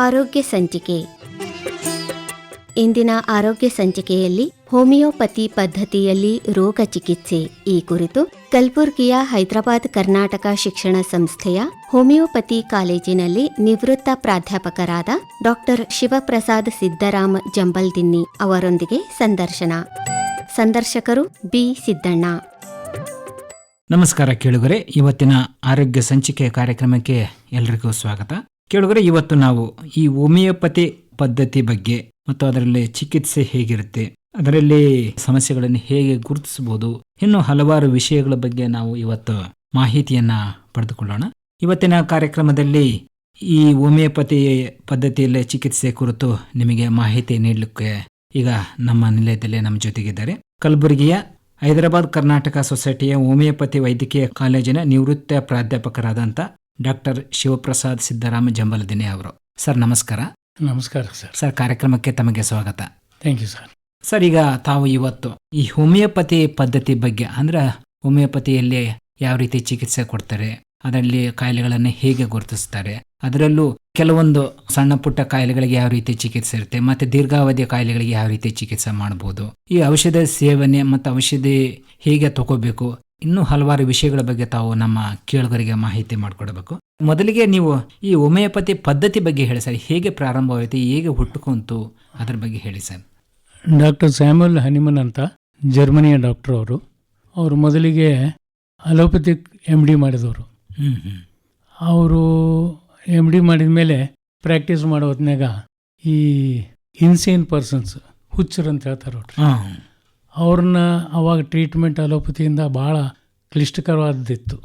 ಆರೋಗ್ಯ ಸಂಚಿಕೆ. ಇಂದಿನ ಆರೋಗ್ಯ ಸಂಚಿಕೆಯಲ್ಲಿ ಹೋಮಿಯೋಪತಿ ಪದ್ಧತಿಯಲ್ಲಿ ರೋಗ ಚಿಕಿತ್ಸೆ. ಈ ಕುರಿತು ಕಲಬುರ್ಗಿಯ ಹೈದರಾಬಾದ್ ಕರ್ನಾಟಕ ಶಿಕ್ಷಣ ಸಂಸ್ಥೆಯ ಹೋಮಿಯೋಪತಿ ಕಾಲೇಜಿನಲ್ಲಿ ನಿವೃತ್ತ ಪ್ರಾಧ್ಯಾಪಕರಾದ ಡಾಕ್ಟರ್ ಶಿವಪ್ರಸಾದ್ ಸಿದ್ದರಾಮ್ ಜಂಬಲ್ದಿನ್ನಿ ಅವರೊಂದಿಗೆ ಸಂದರ್ಶನ. ಸಂದರ್ಶಕರು ಬಿ. ಸಿದ್ದಣ್ಣ. ನಮಸ್ಕಾರ ಕೇಳುಗರೆ, ಇವತ್ತಿನ ಆರೋಗ್ಯ ಸಂಚಿಕೆ ಕಾರ್ಯಕ್ರಮಕ್ಕೆ ಎಲ್ರಿಗೂ ಸ್ವಾಗತ. ಕೇಳುಗರೆ ಇವತ್ತು ನಾವು ಈ ಹೋಮಿಯೋಪತಿ ಪದ್ಧತಿ ಬಗ್ಗೆ ಮತ್ತು ಅದರಲ್ಲಿ ಚಿಕಿತ್ಸೆ ಹೇಗಿರುತ್ತೆ, ಅದರಲ್ಲಿ ಸಮಸ್ಯೆಗಳನ್ನು ಹೇಗೆ ಗುರುತಿಸಬಹುದು, ಇನ್ನು ಹಲವಾರು ವಿಷಯಗಳ ಬಗ್ಗೆ ನಾವು ಇವತ್ತು ಮಾಹಿತಿಯನ್ನ ಪಡೆದುಕೊಳ್ಳೋಣ. ಇವತ್ತಿನ ಕಾರ್ಯಕ್ರಮದಲ್ಲಿ ಈ ಹೋಮಿಯೋಪತಿ ಪದ್ಧತಿಯಲ್ಲಿ ಚಿಕಿತ್ಸೆ ಕುರಿತು ನಿಮಗೆ ಮಾಹಿತಿ ನೀಡಲಿಕ್ಕೆ ಈಗ ನಮ್ಮ ನಿಲಯದಲ್ಲಿ ನಮ್ಮ ಜೊತೆಗಿದ್ದಾರೆ. ಕಲಬುರಗಿಯ ಹೈದರಾಬಾದ್ ಕರ್ನಾಟಕ ಸೊಸೈಟಿಯ ಹೋಮಿಯೋಪತಿ ವೈದ್ಯಕೀಯ ಕಾಲೇಜಿನ ನಿವೃತ್ತ ಪ್ರಾಧ್ಯಾಪಕರಾದಂಥ ಡಾಕ್ಟರ್ ಶಿವಪ್ರಸಾದ್ ಸಿದ್ದರಾಮ ಜಂಬಲದಿನಿ ಅವರು. ಸರ್ ನಮಸ್ಕಾರ. ನಮಸ್ಕಾರ ಸರ್. ಸರ್ ಕಾರ್ಯಕ್ರಮಕ್ಕೆ ತಮಗೆ ಸ್ವಾಗತ. ಥ್ಯಾಂಕ್ ಯು ಸರ್ ಸರ್ ಈಗ ತಾವು ಇವತ್ತು ಈ ಹೋಮಿಯೋಪತಿ ಪದ್ಧತಿ ಬಗ್ಗೆ ಅಂದ್ರೆ ಹೋಮಿಯೋಪತಿಯಲ್ಲಿ ಯಾವ ರೀತಿ ಚಿಕಿತ್ಸೆ ಕೊಡ್ತಾರೆ ಅದರಲ್ಲಿ ಕಾಯಿಲೆಗಳನ್ನು ಹೇಗೆ ಗುರುತಿಸ್ತಾರೆ ಅದರಲ್ಲೂ ಕೆಲವೊಂದು ಸಣ್ಣ ಪುಟ್ಟ ಕಾಯಿಲೆಗಳಿಗೆ ಯಾವ ರೀತಿ ಚಿಕಿತ್ಸೆ ಇರುತ್ತೆ ಮತ್ತೆ ದೀರ್ಘಾವಧಿಯ ಕಾಯಿಲೆಗಳಿಗೆ ಯಾವ ರೀತಿ ಚಿಕಿತ್ಸೆ ಮಾಡಬಹುದು ಈ ಔಷಧ ಸೇವನೆ ಮತ್ತು ಔಷಧಿ ಹೇಗೆ ತಗೋಬೇಕು ಇನ್ನೂ ಹಲವಾರು ವಿಷಯಗಳ ಬಗ್ಗೆ ತಾವು ನಮ್ಮ ಕೇಳುಗರಿಗೆ ಮಾಹಿತಿ ಮಾಡಿಕೊಡಬೇಕು. ಮೊದಲಿಗೆ ನೀವು ಈ ಹೋಮಿಯೋಪತಿ ಪದ್ಧತಿ ಬಗ್ಗೆ ಹೇಳಿ ಸರ್. ಹೇಗೆ ಪ್ರಾರಂಭವಾಯಿತು ಹೇಗೆ ಹುಟ್ಟುಕೊಂತು ಅದರ ಬಗ್ಗೆ ಹೇಳಿ ಸರ್. ಡಾಕ್ಟರ್ ಸ್ಯಾಮುಲ್ ಹನಿಮನ್ ಅಂತ ಜರ್ಮನಿಯ ಡಾಕ್ಟರ್ ಅವರು. ಅವರು ಮೊದಲಿಗೆ ಅಲೋಪತಿಕ್ ಎಂ ಡಿ ಮಾಡಿದವರು. ಹ್ಮ್ ಹ್ಮ್. ಅವರು ಎಂ ಡಿ ಮಾಡಿದ ಮೇಲೆ ಪ್ರಾಕ್ಟೀಸ್ ಮಾಡೋ ಈ ಇನ್ಸೇನ್ ಪರ್ಸನ್ಸ್ ಹುಚ್ಚರು ಅಂತ ಹೇಳ್ತಾರೆ ನೋಡ್ರಿ ಅವ್ರನ್ನ ಅವಾಗ ಟ್ರೀಟ್ಮೆಂಟ್ ಅಲೋಪತಿಯಿಂದ ಭಾಳ ಕ್ಲಿಷ್ಟಕರವಾದದ್ದಿತ್ತು.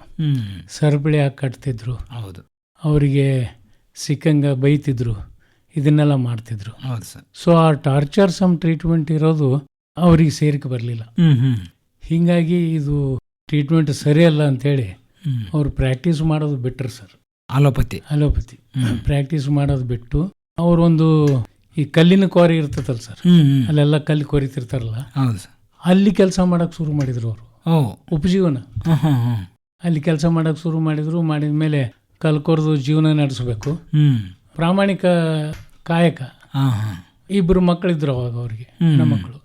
ಸರಪಳಿ ಹಾಕಿ ಕಟ್ತಿದ್ರು. ಹೌದು. ಅವರಿಗೆ ಸಿಕ್ಕಂಗೆ ಬೈತಿದ್ರು. ಇದನ್ನೆಲ್ಲ ಮಾಡ್ತಿದ್ರು. ಹೌದು ಸರ್. ಸೊ ಆ ಟಾರ್ಚರ್ ಸಮ್ ಟ್ರೀಟ್ಮೆಂಟ್ ಇರೋದು ಅವ್ರಿಗೆ ಸೇರಿಕೆ ಬರಲಿಲ್ಲ. ಹೀಗಾಗಿ ಇದು ಟ್ರೀಟ್ಮೆಂಟ್ ಸರಿಯಲ್ಲ ಅಂತೇಳಿ ಅವ್ರು ಪ್ರಾಕ್ಟೀಸ್ ಮಾಡೋದು ಬಿಟ್ಟರು ಸರ್. ಅಲೋಪತಿ. ಅಲೋಪತಿ. ಪ್ರಾಕ್ಟೀಸ್ ಮಾಡೋದು ಬಿಟ್ಟು ಅವರೊಂದು ಈ ಕಲ್ಲಿನ ಕ್ವಾರಿ ಇರ್ತದಲ್ಲ ಸರ್. ಅಲ್ಲೆಲ್ಲ ಕಲ್ಲು ಕೊರಿತಿರ್ತಾರಲ್ಲ. ಹೌದು ಸರ್. ಅಲ್ಲಿ ಕೆಲಸ ಮಾಡೋಕ್ಕೆ ಶುರು ಮಾಡಿದ್ರು ಅವರು. ಉಪಜೀವನ. ಅಲ್ಲಿ ಕೆಲಸ ಮಾಡೋಕ್ಕೆ ಶುರು ಮಾಡಿದರು ಮಾಡಿದ ಮೇಲೆ ಕಲ್ಕೊರ್ದು ಜೀವನ ನಡೆಸಬೇಕು. ಪ್ರಾಮಾಣಿಕ ಕಾಯಕ. ಇಬ್ಬರು ಮಕ್ಕಳಿದ್ರು ಅವಾಗ ಅವ್ರಿಗೆ ಮಕ್ಕಳು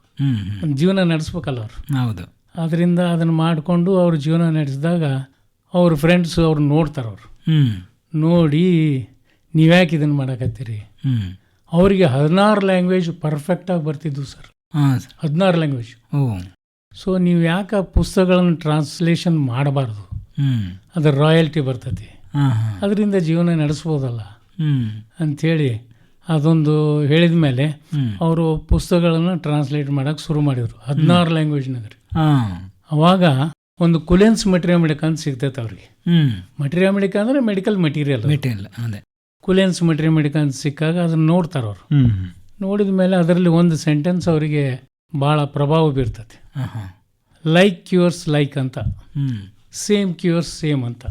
ಜೀವನ ನಡೆಸ್ಬೇಕಲ್ಲ ಅವರು. ಹೌದು. ಅದರಿಂದ ಅದನ್ನು ಮಾಡಿಕೊಂಡು ಅವ್ರ ಜೀವನ ನಡೆಸಿದಾಗ ಅವ್ರ ಫ್ರೆಂಡ್ಸ್ ಅವ್ರು ನೋಡ್ತಾರೆ ಅವರು. ನೋಡಿ ನೀವ್ಯಾಕೆ ಇದನ್ನು ಮಾಡಕತ್ತೀರಿ? ಅವರಿಗೆ ಹದಿನಾರು ಲ್ಯಾಂಗ್ವೇಜ್ ಪರ್ಫೆಕ್ಟಾಗಿ ಬರ್ತಿದ್ವು ಸರ್ ಹಾ ಸರ್. ಹದಿನಾರು ಲ್ಯಾಂಗ್ವೇಜ್ ಓ. ಸೊ ನೀವು ಯಾಕೆ ಆ ಪುಸ್ತಕಗಳನ್ನು ಟ್ರಾನ್ಸ್ಲೇಷನ್ ಮಾಡಬಾರ್ದು? ಅದರ ರಾಯಲ್ಟಿ ಬರ್ತೈತಿ. ಹಾ ಹಾ. ಅದರಿಂದ ಜೀವನ ನಡೆಸ್ಬೋದಲ್ಲ? ಹ್ಞೂ ಅಂಥೇಳಿ ಅದೊಂದು ಹೇಳಿದ ಮೇಲೆ ಅವರು ಪುಸ್ತಕಗಳನ್ನು ಟ್ರಾನ್ಸ್ಲೇಟ್ ಮಾಡೋಕೆ ಶುರು ಮಾಡಿದರು. ಹದಿನಾರು ಲ್ಯಾಂಗ್ವೇಜ್ನಾಗ ರೀ ಹಾಂ. ಅವಾಗ ಒಂದು ಕುಲೆನ್ಸ್ ಮೆಟೀರಿಯಲ್ ಅಂತ ಸಿಗ್ತೈತೆ ಅವ್ರಿಗೆ. ಮೆಟೀರಿಯಲ್ ಮೆಡಿಕ ಅಂದ್ರೆ ಮೆಡಿಕಲ್ ಮೆಟೀರಿಯಲ್ ಮೆಟೀರಿಯಲ್ ಅದೇ. ಕುಲೆನ್ಸ್ ಮಟೀರಿಯಲ್ ಅಂತ ಸಿಕ್ಕಾಗ ಅದನ್ನ ನೋಡ್ತಾರೆ ಅವರು. ನೋಡಿದ ಮೇಲೆ ಅದರಲ್ಲಿ ಒಂದು ಸೆಂಟೆನ್ಸ್ ಅವರಿಗೆ ಭಾಳ ಪ್ರಭಾವ ಬೀರ್ತದೆ. ಹಾ ಹಾ ಲೈಕ್ ಕ್ಯೂರ್ಸ್ ಲೈಕ್ ಅಂತ ಸೇಮ್ ಕ್ಯೂರ್ಸ್ ಸೇಮ್ ಅಂತ.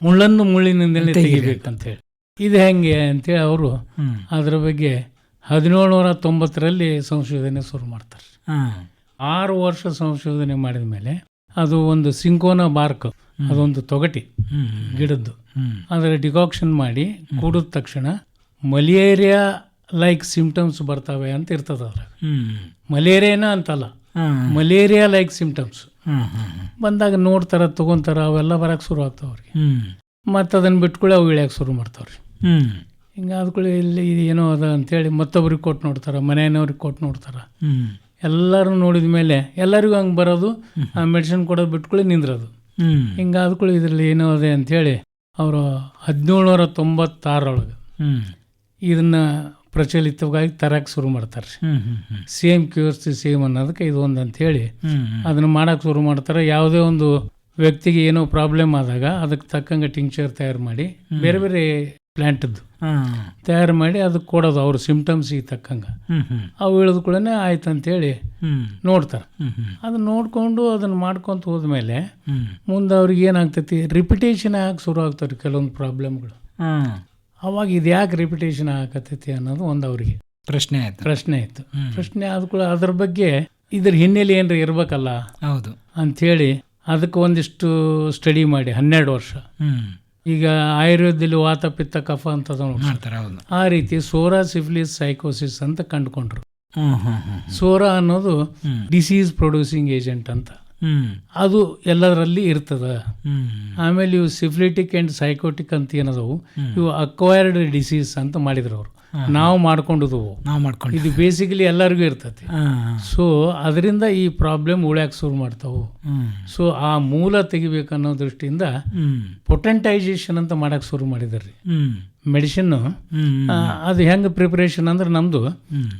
ಮುಳ್ಳನ್ನು ಮುಳ್ಳಿನಿಂದಲೇ ತೆಗಿಬೇಕು. ತೆಗಿಬೇಕಂತ ಹೇಳಿ ಇದು ಹೆಂಗೆ ಅಂತೇಳಿ ಅವರು ಅದರ ಬಗ್ಗೆ ಹದಿನೇಳು ನೂರ ತೊಂಬತ್ತರಲ್ಲಿ ಸಂಶೋಧನೆ ಶುರು ಮಾಡ್ತಾರೆ. ಆರು ವರ್ಷ ಸಂಶೋಧನೆ ಮಾಡಿದ ಮೇಲೆ ಅದು ಒಂದು ಸಿಂಕೋನ ಬಾರ್ಕ್ ಅದೊಂದು ತೊಗಟಿ ಗಿಡದ್ದು. ಅದರ ಡಿಕಾಕ್ಷನ್ ಮಾಡಿ ಕೂಡಿದ ತಕ್ಷಣ ಮಲೇರಿಯಾ ಲೈಕ್ ಸಿಂಪ್ಟಮ್ಸ್ ಬರ್ತವೆ ಅಂತ ಇರ್ತದ ಮಲೇರಿಯಾನ ಅಂತಲ್ಲ. ಮಲೇರಿಯಾ ಲೈಕ್ ಸಿಂಪ್ಟಮ್ಸ್ ಬಂದಾಗ ನೋಡ್ತಾರ ತಗೊಂತಾರ ಅವೆಲ್ಲ ಬರಕ್ಕೆ ಶುರು ಆಗ್ತಾವ ಅವ್ರಿಗೆ. ಮತ್ತು ಅದನ್ನು ಬಿಟ್ಕೊಳ್ಳಿ ಅವು ಶುರು ಮಾಡ್ತಾವ್ರಿ. ಹಿಂಗ ಆದ್ಕೊಳ್ಳಿ ಇಲ್ಲಿ ಇದು ಏನೋ ಅದ ಅಂತೇಳಿ ಮತ್ತೊಬ್ರಿಗೆ ಕೊಟ್ಟು ನೋಡ್ತಾರೆ ಮನೆಯವ್ರಿಗೆ ಕೊಟ್ಟು ನೋಡ್ತಾರೆ. ಎಲ್ಲರೂ ನೋಡಿದ ಮೇಲೆ ಎಲ್ಲರಿಗೂ ಹಂಗೆ ಬರೋದು ಆ ಮೆಡಿಸಿನ್ ಕೊಡೋದು ಬಿಟ್ಕೊಳ್ಳಿ ನಿಂದ್ರೋದು. ಹಿಂಗ ಆದ್ಕೊಳ್ಳಿ ಇದರಲ್ಲಿ ಏನೋ ಅದೇ ಅಂತೇಳಿ ಅವರು ಹದಿನೇಳುನೂರ ತೊಂಬತ್ತಾರರೊಳಗೆ ತೊಂಬತ್ತಾರೊಳಗೆ ಇದನ್ನ ಪ್ರಚಲಿತವಾಗಿ ತರಕ್ಕೆ ಶುರು ಮಾಡ್ತಾರೆ. ಸೇಮ್ ಕ್ಯೂರ್ಸ್ ಸೇಮ್ ಅನ್ನೋದಕ್ಕೆ ಇದು ಒಂದು ಹ್ಮ್ ಅದನ್ನು ಮಾಡೋಕ್ಕೆ ಶುರು ಮಾಡ್ತಾರೆ. ಯಾವುದೇ ಒಂದು ವ್ಯಕ್ತಿಗೆ ಏನೋ ಪ್ರಾಬ್ಲಮ್ ಆದಾಗ ಅದಕ್ಕೆ ತಕ್ಕಂಗೆ ಟಿಂಕ್ಚರ್ ತಯಾರು ಮಾಡಿ ಬೇರೆ ಬೇರೆ ಪ್ಲ್ಯಾಂಟದ್ದು ತಯಾರು ಮಾಡಿ ಅದಕ್ಕೆ ಕೊಡೋದು ಅವ್ರ ಸಿಂಪ್ಟಮ್ಸಿಗೆ ತಕ್ಕಂಗೆ. ಅವು ಇಳಿದ ಕೂಡನೆ ಆಯ್ತು ಅಂತೇಳಿ ನೋಡ್ತಾರೆ. ಅದನ್ನ ನೋಡಿಕೊಂಡು ಅದನ್ನು ಮಾಡ್ಕೊತ ಹೋದ್ಮೇಲೆ ಮುಂದೆ ಅವ್ರಿಗೆ ಏನಾಗ್ತೈತಿ? ರಿಪಿಟೇಷನ್ ಆಗಿ ಶುರು ಆಗ್ತಾವ್ರಿ ಕೆಲವೊಂದು ಪ್ರಾಬ್ಲಮ್ಗಳು ಅವಾಗ ಇದು ಯಾಕೆ ರಿಪಿಟೇಷನ್ ಆಗತೈತಿ ಅನ್ನೋದು ಒಂದು ಅವರಿಗೆ. ಪ್ರಶ್ನೆ ಆಯ್ತು. ಪ್ರಶ್ನೆ ಆಯ್ತು. ಪ್ರಶ್ನೆ ಆದ ಕೂಡ ಅದ್ರ ಬಗ್ಗೆ ಇದ್ರ ಹಿನ್ನೆಲೆ ಏನ್ರಿ ಇರ್ಬೇಕಲ್ಲ ಹೌದು. ಅಂಥೇಳಿ ಅದಕ್ಕೆ ಒಂದಿಷ್ಟು ಸ್ಟಡಿ ಮಾಡಿ ಹನ್ನೆರಡು ವರ್ಷ. ಈಗ ಆಯುರ್ವೇದದಲ್ಲಿ ವಾತ ಪಿತ್ತ ಕಫ ಅಂತ ನೋಡಿ ಮಾಡ್ತಾರೆ ಹೌದು. ಆ ರೀತಿ ಸೋರಾ ಸಿಫಿಲಿಸ್ ಸೈಕೋಸಿಸ್ ಅಂತ ಕಂಡುಕೊಂಡ್ರು. ಸೋರಾ ಅನ್ನೋದು. ಡಿಸೀಸ್ ಪ್ರೊಡ್ಯೂಸಿಂಗ್ ಏಜೆಂಟ್ ಅಂತ. ಅದು ಎಲ್ಲದರಲ್ಲಿ ಇರ್ತದ. ಆಮೇಲೆ ಇವು ಸಿಫ್ಲಿಟಿಕ್ ಅಂಡ್ ಸೈಕೋಟಿಕ್ ಅಂತ ಏನದವು? ಇವು ಅಕ್ವೈರ್ಡ್ ಡಿಸೀಸ್ ಅಂತ ಮಾಡಿದ್ರು ಅವರು ನಾವು ಮಾಡ್ಕೊಂಡಿದ್ವು. ನಾವು ಮಾಡ್ಕೊಂಡು ಇದು ಬೇಸಿಕಲಿ ಎಲ್ಲರಿಗೂ ಇರ್ತತಿ. ಸೊ ಅದರಿಂದ ಈ ಪ್ರಾಬ್ಲಮ್ ಉಳ್ಯಾಕೆ ಶುರು ಮಾಡ್ತಾವು. ಸೊ ಆ ಮೂಲ ತೆಗಿಬೇಕನ್ನೋ ದೃಷ್ಟಿಯಿಂದ ಪೊಟೆಂಟೈಸೇಷನ್ ಅಂತ ಮಾಡಕ್ಕೆ ಶುರು ಮಾಡಿದಾರೆ. ಮೆಡಿಸಿನ್ನು ಮೆಡಿಸಿನ್ ಅದು ಹೆಂಗೆ ಪ್ರಿಪ್ರೇಷನ್ ಅಂದ್ರೆ ನಮ್ದು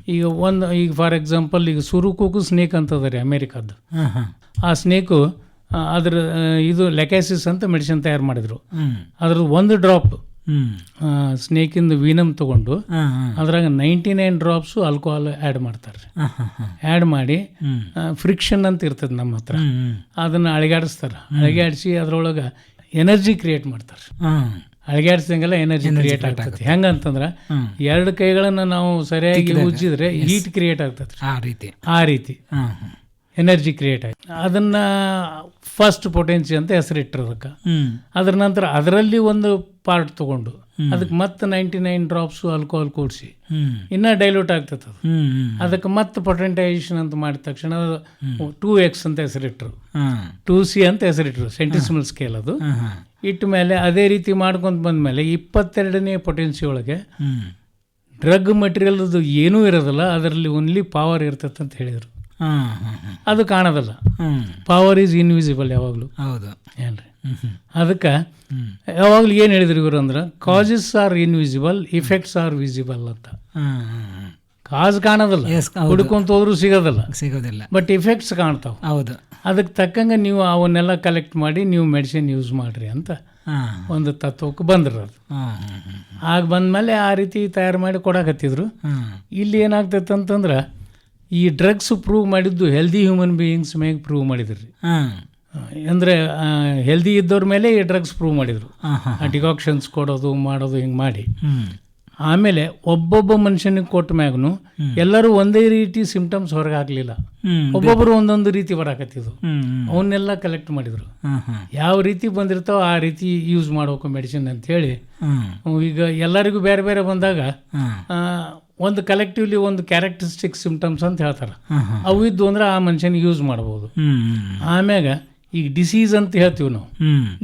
ಈಗ ಒಂದು ಈಗ ಫಾರ್ ಎಕ್ಸಾಂಪಲ್ ಈಗ ಸುರುಕುಕು ಸ್ನೇಕ್ ಅಂತದ ರೀ ಅಮೇರಿಕಾದ್ದು. ಆ ಸ್ನೇಕು ಅದ್ರ ಇದು ಲೆಕ್ಯಾಸಿಸ್ ಅಂತ ಮೆಡಿಸಿನ್ ತಯಾರು ಮಾಡಿದ್ರು. ಅದ್ರದ್ದು ಒಂದು ಡ್ರಾಪ್ ಸ್ನೇಕಿಂದ ವೀನಮ್ ತಗೊಂಡು ಅದ್ರಾಗ ninety nine drops alcohol add ಮಾಡ್ತಾರೆ. ಆ್ಯಡ್ ಮಾಡಿ ಫ್ರಿಕ್ಷನ್ ಅಂತ ಇರ್ತದೆ ನಮ್ಮ ಹತ್ರ. ಅದನ್ನು ಅಳಗಾಡಿಸ್ತಾರೆ. ಅಳಿಗಾಡಿಸಿ ಅದರೊಳಗೆ ಎನರ್ಜಿ ಕ್ರಿಯೇಟ್ ಮಾಡ್ತಾರೆ. ಅಳಗಾಡಿಸಿದಂಗೆಲ್ಲ ಎನರ್ಜಿ ಕ್ರಿಯೇಟ್ ಆಗ್ತದೆ. ಹೆಂಗಂತಂದ್ರೆ ಅಂತಂದ್ರೆ ಎರಡು ಕೈಗಳನ್ನ ನಾವು ಸರಿಯಾಗಿ ಉಜ್ಜಿದ್ರೆ ಹೀಟ್ ಕ್ರಿಯೇಟ್ ಆಗ್ತದೆ. ಆ ರೀತಿ. ಆ ರೀತಿ. ಎನರ್ಜಿ ಕ್ರಿಯೇಟ್ ಆಯ್ತು. ಅದನ್ನ ಫಸ್ಟ್ ಪೊಟೆನ್ಸಿ ಅಂತ ಹೆಸರಿಟ್ಟರು ಅದಕ್ಕೆ. ಹ್ಮ್. ಅದ್ರ ನಂತರ ಅದರಲ್ಲಿ ಒಂದು ಪಾರ್ಟ್ ತಗೊಂಡು ಅದಕ್ಕೆ ಮತ್ತೆ ನೈಂಟಿ ನೈನ್ ಡ್ರಾಪ್ಸು ಆಲ್ಕೋಹಾಲ್ ಕೂಡಿಸಿ ಇನ್ನೂ ಡೈಲ್ಯೂಟ್ ಆಗ್ತದೆ ಅದು. ಅದಕ್ಕೆ ಮತ್ತೆ ಪೊಟೆಂಟೈಸೇಷನ್ ಅಂತ ಮಾಡಿದ ತಕ್ಷಣ ಟೂ ಎಕ್ಸ್ ಅಂತ ಹೆಸರಿಟ್ರು. ಟೂ ಸಿ ಅಂತ ಹೆಸರಿಟ್ರು ಸೆಂಟಿಸಿಮಲ್ ಸ್ಕೇಲ್ ಅದು. ಇಟ್ಟ ಮೇಲೆ ಅದೇ ರೀತಿ ಮಾಡ್ಕೊಂತ ಬಂದಮೇಲೆ ಇಪ್ಪತ್ತೆರಡನೇ ಪೊಟೆನ್ಸಿ ಒಳಗೆ ಡ್ರಗ್ ಮಟೀರಿಯಲ್ದು ಏನೂ ಇರೋದಿಲ್ಲ ಅದರಲ್ಲಿ ಓನ್ಲಿ ಪವರ್ ಇರ್ತೈತೆ ಅಂತ ಹೇಳಿದರು. ಅದು ಕಾಣೋದಲ್ಲ. ಪವರ್ ಈಸ್ ಇನ್ವಿಸಿಬಲ್ ಯಾವಾಗಲೂ. ಹೌದು. ಏನ್ರಿ? ಅದಕ್ಕೆ ಯಾವಾಗಲೂ ಏನು ಹೇಳಿದ್ರು ಇವರು ಅಂದ್ರೆ causes are invisible effects are visible ಅಂತ. ಕಾಜ್ ಕಾಣೋದಿಲ್ಲ. ಹುಡುಕೊಂತ ಹೌದು. ಹುಡ್ಕೊಂತ ಹೋದ್ರೂ ಸಿಗೋದಿಲ್ಲ. ಸಿಗೋದಿಲ್ಲ. ಬಟ್ ಇಫೆಕ್ಟ್ಸ್ ಕಾಣ್ತಾವ. ಹೌದು. ಅದಕ್ಕೆ ತಕ್ಕಂಗೆ ನೀವು ಅವನ್ನೆಲ್ಲ ಕಲೆಕ್ಟ್ ಮಾಡಿ ನೀವು ಮೆಡಿಸಿನ್ ಯೂಸ್ ಮಾಡ್ರಿ ಅಂತ ಒಂದು ತತ್ವಕ್ಕೆ ಬಂದ್ರು ಅದು. ಆಗ ಬಂದಮೇಲೆ ಆ ರೀತಿ ತಯಾರು ಮಾಡಿ ಕೊಡಕತ್ತಿದ್ರು. ಇಲ್ಲಿ ಏನಾಗ್ತೈತೆ ಅಂತಂದ್ರೆ ಈ ಡ್ರಗ್ಸ್ ಪ್ರೂವ್ ಮಾಡಿದ್ದು ಹೆಲ್ದಿ ಹ್ಯೂಮನ್ ಬೀಯಿಂಗ್ಸ್ ಮೇಲೆ ಪ್ರೂವ್ ಮಾಡಿದ್ರಿ. ರೀ ಅಂದರೆ ಹೆಲ್ದಿ ಇದ್ದವ್ರ ಮೇಲೆ ಈ ಡ್ರಗ್ಸ್ ಪ್ರೂವ್ ಮಾಡಿದರು. ಡಿಕಾಕ್ಷನ್ಸ್ ಕೊಡೋದು ಮಾಡೋದು ಹಿಂಗೆ ಮಾಡಿ. ಆಮೇಲೆ ಒಬ್ಬೊಬ್ಬ ಮನುಷ್ಯನಿಗೆ ಕೊಟ್ಟ ಮ್ಯಾಗನು ಎಲ್ಲರೂ ಒಂದೇ ರೀತಿ ಸಿಂಪ್ಟಮ್ಸ್ ಹೊರಗೆ ಆಗಲಿಲ್ಲ. ಒಬ್ಬೊಬ್ಬರು ಒಂದೊಂದು ರೀತಿ ಹ್ಮ್ ಅವನ್ನೆಲ್ಲ ಕಲೆಕ್ಟ್ ಮಾಡಿದ್ರು. ಯಾವ ರೀತಿ ಬಂದಿರ್ತಾವ ಆ ರೀತಿ ಯೂಸ್ ಮಾಡ್ಬೇಕು ಮೆಡಿಸಿನ್ ಅಂತ ಹೇಳಿ. ಈಗ ಎಲ್ಲರಿಗೂ ಬೇರೆ ಬೇರೆ ಬಂದಾಗ ಒಂದು ಕಲೆಕ್ಟಿವ್ಲಿ ಒಂದು ಕ್ಯಾರೆಕ್ಟರಿಸ್ಟಿಕ್ ಸಿಂಪ್ಟಮ್ಸ್ ಅಂತ ಹೇಳ್ತಾರೆ. ಅವು ಇದ್ದು ಅಂದ್ರೆ ಆ ಮನುಷ್ಯನಿಗೆ ಯೂಸ್ ಮಾಡ್ಬೋದು. ಆಮ್ಯಾಗ ಈಗ ಡಿಸೀಸ್ ಅಂತ ಹೇಳ್ತೀವಿ ನಾವು.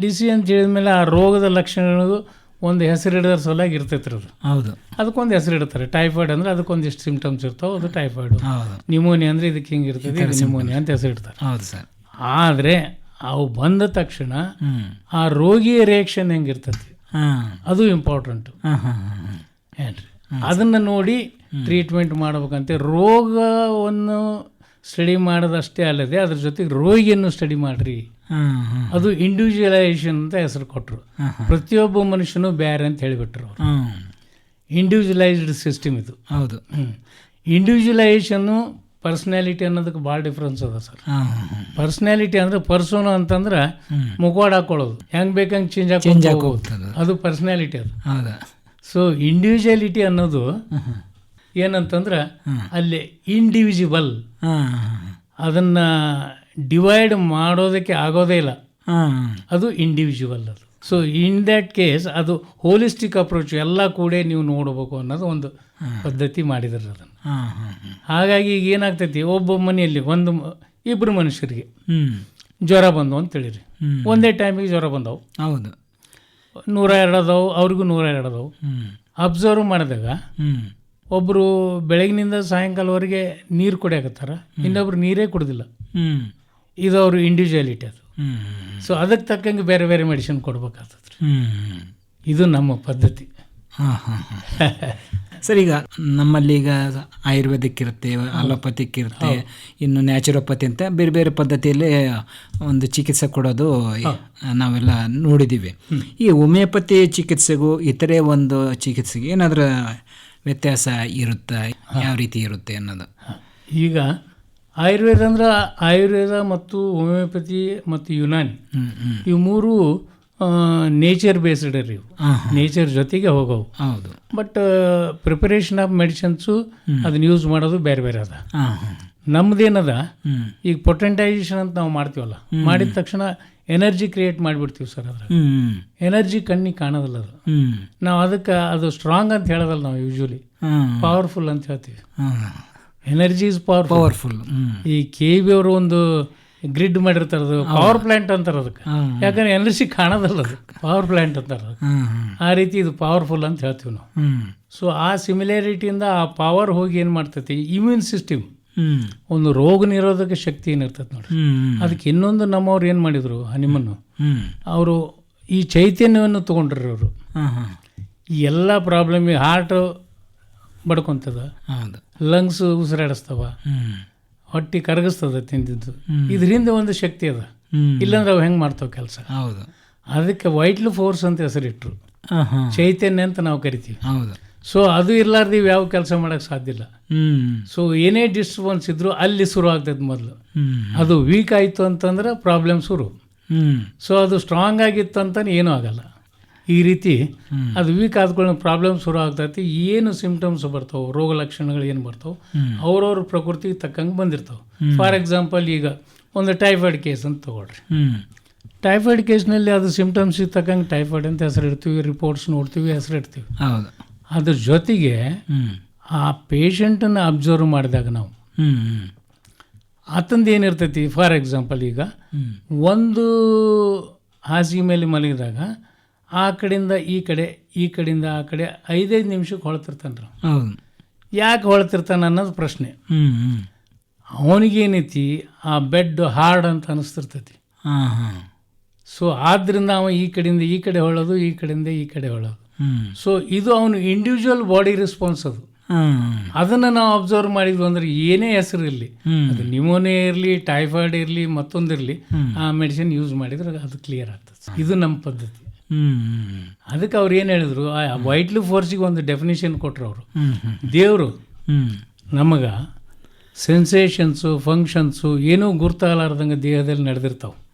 ಡಿಸೀಸ್ ಅಂತ ಹೇಳಿದ್ಮೇಲೆ ಆ ರೋಗದ ಲಕ್ಷಣಗಳು ಒಂದು ಹೆಸರಿಡೋದ್ರ ಸಲುವಾಗಿ ಇರ್ತೈತ್ರಿ ಅದು. ಹೌದು. ಅದಕ್ಕೊಂದು ಹೆಸರು ಇಡ್ತಾರೆ. ಟೈಫಾಯ್ಡ್ ಅಂದ್ರೆ ಅದಕ್ಕೊಂದಿಷ್ಟು ಸಿಂಪ್ಟಮ್ಸ್ ಇರ್ತಾವೆ ಅದು ಟೈಫಾಯ್ಡ್ ಹೌದು. ನಿಮೋನಿಯಾ ಅಂದ್ರೆ ಇದಕ್ಕೆ ಹಿಂಗೆ ಇರ್ತದೆ ನಿಮೋನಿಯಾ ಅಂತ ಹೆಸರು ಇಡ್ತಾರೆ. ಹೌದು ಸರ್. ಆದರೆ ಅವು ಬಂದ ತಕ್ಷಣ ಆ ರೋಗಿಯ ರಿಯಾಕ್ಷನ್ ಹೆಂಗಿರ್ತೈತಿ? ಅದು ಇಂಪಾರ್ಟೆಂಟ್ ಏನ್ರಿ? ಅದನ್ನು ನೋಡಿ ಟ್ರೀಟ್ಮೆಂಟ್ ಮಾಡಬೇಕಂತೆ. ರೋಗವನ್ನು ಸ್ಟಡಿ ಮಾಡೋದಷ್ಟೇ ಅಲ್ಲದೆ ಅದ್ರ ಜೊತೆಗೆ ರೋಗಿಯನ್ನು ಸ್ಟಡಿ ಮಾಡ್ರಿ. ಅದು ಇಂಡಿವಿಜುವಲೈಸೇಷನ್ ಅಂತ ಹೆಸರು ಕೊಟ್ಟರು ಪ್ರತಿಯೊಬ್ಬ ಮನುಷ್ಯನು ಬೇರೆ ಅಂತ ಹೇಳಿಬಿಟ್ರು ಇಂಡಿವಿಜುವಲೈಸ್ಡ್ ಸಿಸ್ಟಮ್ ಇದು. ಹೌದು. ಇಂಡಿವಿಜುವಲೈಸೇಷನ್ನು ಪರ್ಸ್ನಾಲಿಟಿ ಅನ್ನೋದಕ್ಕೆ ಭಾಳ ಡಿಫ್ರೆನ್ಸ್ ಅದ ಸರ್. ಪರ್ಸ್ನಾಲಿಟಿ ಅಂದ್ರೆ ಪರ್ಸೋನು ಅಂತಂದ್ರೆ ಮುಖವಾಡ ಹಾಕೊಳ್ಳೋದು. ಹೆಂಗ್ ಬೇಕಂಗೆ ಚೇಂಜ್ ಚೇಂಜ್ ಹಾಕೋ ಹೋಗ್ತದೆ. ಅದು ಪರ್ಸ್ನಾಲಿಟಿ ಅದು. ಹೌದಾ. ಸೊ ಇಂಡಿವಿಜುವಲಿಟಿ ಅನ್ನೋದು ಏನಂತಂದ್ರೆ ಅಲ್ಲಿ ಇಂಡಿವಿಜುವಲ್ ಅದನ್ನ ಡಿವೈಡ್ ಮಾಡೋದಕ್ಕೆ ಆಗೋದೇ ಇಲ್ಲ. ಅದು ಇಂಡಿವಿಜುವಲ್ ಅದು. ಸೊ ಇನ್ ದ್ಯಾಟ್ ಕೇಸ್ ಅದು ಹೋಲಿಸ್ಟಿಕ್ ಅಪ್ರೋಚ್ ಎಲ್ಲ ಕೂಡ ನೀವು ನೋಡಬೇಕು ಅನ್ನೋದು ಒಂದು ಪದ್ಧತಿ ಮಾಡಿದ್ರು ಅದನ್ನು. ಹಾಗಾಗಿ ಈಗ ಏನಾಗ್ತೈತಿ? ಒಬ್ಬ ಮನೆಯಲ್ಲಿ ಒಂದು ಇಬ್ಬರು ಮನುಷ್ಯರಿಗೆ ಜ್ವರ ಬಂದವು ಅಂತ ಹೇಳಿರಿ. ಒಂದೇ ಟೈಮಿಗೆ ಜ್ವರ ಬಂದವು. ಹೌದು. ನೂರ ಎರಡು ಅದಾವು ಅವ್ರಿಗೂ ನೂರ ಎರಡು ಅದಾವು ಅಬ್ಸರ್ವ್ ಮಾಡಿದಾಗ ಒಬ್ಬರು ಬೆಳಗಿನಿಂದ ಸಾಯಂಕಾಲವರೆಗೆ ನೀರು ಕುಡಿಯಾಕತ್ತಾರ ಇನ್ನೊಬ್ರು ನೀರೇ ಕುಡ್ದಿಲ್ಲ. ಇದು ಅವ್ರ ಇಂಡಿವಿಜುವಾಲಿಟಿ ಅದು. ಸೊ ಅದಕ್ಕೆ ತಕ್ಕಂಗೆ ಬೇರೆ ಬೇರೆ ಮೆಡಿಸಿನ್ ಕೊಡ್ಬೇಕಾಗ್ತದೆ ಇದು ನಮ್ಮ ಪದ್ಧತಿ. ಹಾ ಹಾಂ ಹಾ. ಸರ್ ಈಗ ನಮ್ಮಲ್ಲಿ ಈಗ ಆಯುರ್ವೇದಿಕ್ ಇರುತ್ತೆ ಅಲೋಪತಿಕ್ ಇರುತ್ತೆ ಇನ್ನು ನ್ಯಾಚುರೋಪತಿ ಅಂತ ಬೇರೆ ಬೇರೆ ಪದ್ಧತಿಯಲ್ಲಿ ಒಂದು ಚಿಕಿತ್ಸೆ ಕೊಡೋದು ನಾವೆಲ್ಲ ನೋಡಿದ್ದೀವಿ. ಈ ಹೋಮಿಯೋಪತಿ ಚಿಕಿತ್ಸೆಗೂ ಇತರೆ ಒಂದು ಚಿಕಿತ್ಸೆಗೆ ಏನಾದರೂ ವ್ಯತ್ಯಾಸ ಇರುತ್ತಾ? ಯಾವ ರೀತಿ ಇರುತ್ತೆ ಅನ್ನೋದು? ಈಗ ಆಯುರ್ವೇದ ಅಂದ್ರೆ ಆಯುರ್ವೇದ ಮತ್ತು ಹೋಮಿಯೋಪತಿ ಮತ್ತು ಯುನಾನಿ. ಇವು ಮೂರು ನೇಚರ್ ಬೇಸ್ಡ್ ರೀ ನೇಚರ್ ಜೊತೆಗೆ ಹೋಗವು. ಹೌದು. ಬಟ್ ಪ್ರಿಪರೇಷನ್ ಆಫ್ ಮೆಡಿಸಿನ್ಸು ಅದನ್ನ ಯೂಸ್ ಮಾಡೋದು ಬೇರೆ ಬೇರೆ ಅದ. ನಮ್ದೇನದ? ಈಗ ಪೊಟೆಂಟೈಸೇಷನ್ ಅಂತ ನಾವು ಮಾಡ್ತೀವಲ್ಲ. ಮಾಡಿದ ತಕ್ಷಣ ಎನರ್ಜಿ ಕ್ರಿಯೇಟ್ ಮಾಡಿಬಿಡ್ತೀವಿ ಸರ್ ಅದ್ರ ಎನರ್ಜಿ ಕಣ್ಣಿಗೆ ಕಾಣೋದಿಲ್ಲ ಅದು. ನಾವು ಅದಕ್ಕೆ ಅದು ಸ್ಟ್ರಾಂಗ್ ಅಂತ ಹೇಳೋದಲ್ಲ ನಾವು ಯೂಶ್ವಲಿ ಪವರ್ಫುಲ್ ಅಂತ ಹೇಳ್ತೀವಿ. ಎನರ್ಜಿ ಇಸ್ ಪವರ್ ಪವರ್ಫುಲ್ ಈ ಕೆ ಬಿ ಅವರು ಒಂದು ಗ್ರಿಡ್ ಮಾಡಿರ್ತಾರದು ಅದು ಪವರ್ ಪ್ಲಾಂಟ್ ಅಂತಾರೆ ಅದಕ್ಕೆ. ಯಾಕಂದ್ರೆ ಎನರ್ಜಿ ಕಾಣೋದಲ್ಲ ಅದು. ಪವರ್ ಪ್ಲಾಂಟ್ ಅಂತಾರೆ ಆ ರೀತಿ ಇದು ಪವರ್ಫುಲ್ ಅಂತ ಹೇಳ್ತೀವಿ ನಾವು. ಸೊ ಆ ಸಿಮಿಲಾರಿಟಿಯಿಂದ ಆ ಪವರ್ ಹೋಗಿ ಏನು ಮಾಡ್ತೈತಿ? ಇಮ್ಯೂನ್ ಸಿಸ್ಟಮ್ ಒಂದು ರೋಗ ನಿರೋಧಕ ಶಕ್ತಿ ಏನಿರ್ತೈತೆ ನೋಡಿ ಅದಕ್ಕೆ ಇನ್ನೊಂದು ನಮ್ಮವ್ರು ಏನು ಮಾಡಿದರು ಹನಿಮನ್ನು? ಅವರು ಈ ಚೈತನ್ಯವನ್ನು ತೊಗೊಂಡ್ರಿ ಅವರು ಈ ಎಲ್ಲ ಪ್ರಾಬ್ಲಮ್ ಹಾರ್ಟ್ ಬಡ್ಕೊಂತದ. ಲಂಗ್ಸ್ ಉಸಿರಾಡಿಸ್ತವ. ಹೊಟ್ಟಿ ಕರಗಿಸ್ತದೆ ತಿಂದಿದ್ದು. ಇದರಿಂದ ಒಂದು ಶಕ್ತಿ ಅದ. ಇಲ್ಲಾಂದ್ರೆ ಅವು ಹೆಂಗೆ ಮಾಡ್ತಾವೆ ಕೆಲಸ? ಹೌದು. ಅದಕ್ಕೆ ವೈಟ್ಲ್ ಫೋರ್ಸ್ ಅಂತ ಹೆಸರಿಟ್ರು. ಚೈತನ್ಯ ಅಂತ ನಾವು ಕರಿತೀವಿ. ಹೌದು. ಸೊ ಅದು ಇರ್ಲಾರ್ದು ಇವು ಯಾವ ಕೆಲಸ ಮಾಡೋಕ್ಕೆ ಸಾಧ್ಯ ಇಲ್ಲ. ಸೊ ಏನೇ ಡಿಸ್ಟರ್ಬೆನ್ಸ್ ಇದ್ರು ಅಲ್ಲಿ ಶುರು ಆಗ್ತೈತೆ ಮೊದಲು. ಅದು ವೀಕ್ ಆಯಿತು ಅಂತಂದ್ರೆ ಪ್ರಾಬ್ಲಮ್ ಶುರು. ಸೊ ಅದು ಸ್ಟ್ರಾಂಗ್ ಆಗಿತ್ತು ಅಂತ ಏನೂ ಆಗಲ್ಲ. ಈ ರೀತಿ. ಅದು ವೀಕ್ ಆದ್ಕೊಳ್ಳೋ ಪ್ರಾಬ್ಲಮ್ ಶುರು ಆಗ್ತೈತಿ. ಏನು ಸಿಂಪ್ಟಮ್ಸ್ ಬರ್ತಾವೆ ರೋಗ ಲಕ್ಷಣಗಳು ಏನು ಬರ್ತಾವೆ. ಅವ್ರವ್ರ ಪ್ರಕೃತಿಗೆ ತಕ್ಕಂಗೆ ಬಂದಿರ್ತಾವೆ. ಫಾರ್ ಎಕ್ಸಾಂಪಲ್ ಈಗ ಒಂದು ಟೈಫಾಯ್ಡ್ ಕೇಸ್ ಅಂತ ತೊಗೊಳ್ರಿ. ಟೈಫಾಯ್ಡ್ ಕೇಸ್ನಲ್ಲಿ ಅದು ಸಿಂಪ್ಟಮ್ಸಿಗೆ ತಕ್ಕಂಗೆ ಟೈಫಾಯ್ಡ್ ಅಂತ ಹೆಸರಿಡ್ತೀವಿ ರಿಪೋರ್ಟ್ಸ್ ನೋಡ್ತೀವಿ ಹೆಸರಿಡ್ತೀವಿ ಹೌದು. ಅದ್ರ ಜೊತೆಗೆ ಆ ಪೇಷಂಟನ್ನು ಅಬ್ಸರ್ವ್ ಮಾಡಿದಾಗ ನಾವು ಆತಂದು ಏನಿರ್ತೈತಿ ಫಾರ್ ಎಕ್ಸಾಂಪಲ್ ಈಗ ಒಂದು ಹಾಸಿಗೆ ಮೇಲೆ ಮಲಗಿದಾಗ ಆ ಕಡೆಯಿಂದ ಈ ಕಡೆ ಈ ಕಡೆಯಿಂದ ಆ ಕಡೆ ಐದೈದು ನಿಮಿಷಕ್ಕೆ ಹೊಳ್ತಿರ್ತಾನೆ ರೀ ಹೌದು. ಯಾಕೆ ಹೊಳ್ತಿರ್ತಾನೆ ಅನ್ನೋದು ಪ್ರಶ್ನೆ. ಅವನಿಗೇನೈತಿ ಆ ಬೆಡ್ ಹಾರ್ಡ್ ಅಂತ ಅನಿಸ್ತಿರ್ತೈತಿ. ಸೊ ಆದ್ದರಿಂದ ಅವ ಈ ಕಡೆಯಿಂದ ಈ ಕಡೆ ಹೊಳೋದು ಈ ಕಡೆಯಿಂದ ಈ ಕಡೆ ಹೊಳೋದು ಸೊ ಇದು ಅವನು ಇಂಡಿವಿಜುವಲ್ ಬಾಡಿ ರೆಸ್ಪಾನ್ಸ್ ಅದು. ಅದನ್ನು ನಾವು ಅಬ್ಸರ್ವ್ ಮಾಡಿದ್ವಿ ಅಂದ್ರೆ ಏನೇ ಹೆಸರು ಇರಲಿ ಅದು ನಿಮೋನಿಯಾ ಇರಲಿ ಟೈಫಾಯ್ಡ್ ಇರಲಿ ಮತ್ತೊಂದಿರಲಿ. ಆ ಮೆಡಿಸಿನ್ ಯೂಸ್ ಮಾಡಿದ್ರೆ ಅದು ಕ್ಲಿಯರ್ ಆಗ್ತದೆ. ಇದು ನಮ್ಮ ಪದ್ಧತಿ. ಹ್ಮ್ ಹ್ಮ್ ಅದಕ್ಕೆ ಅವ್ರು ಏನು ಹೇಳಿದ್ರು? ಆ ವೈಟ್ಲು ಫೋರ್ಸಿಗೆ ಒಂದು ಡೆಫಿನೇಷನ್ ಕೊಟ್ಟರು ಅವರು. ದೇವರು ನಮಗೆ ಸೆನ್ಸೇಷನ್ಸು ಫಂಕ್ಷನ್ಸು ಏನೂ ಗುರ್ತಾಗಲಾರ್ದಂಗೆ ದೇಹದಲ್ಲಿ ನಡೆದಿರ್ತಾವೆ.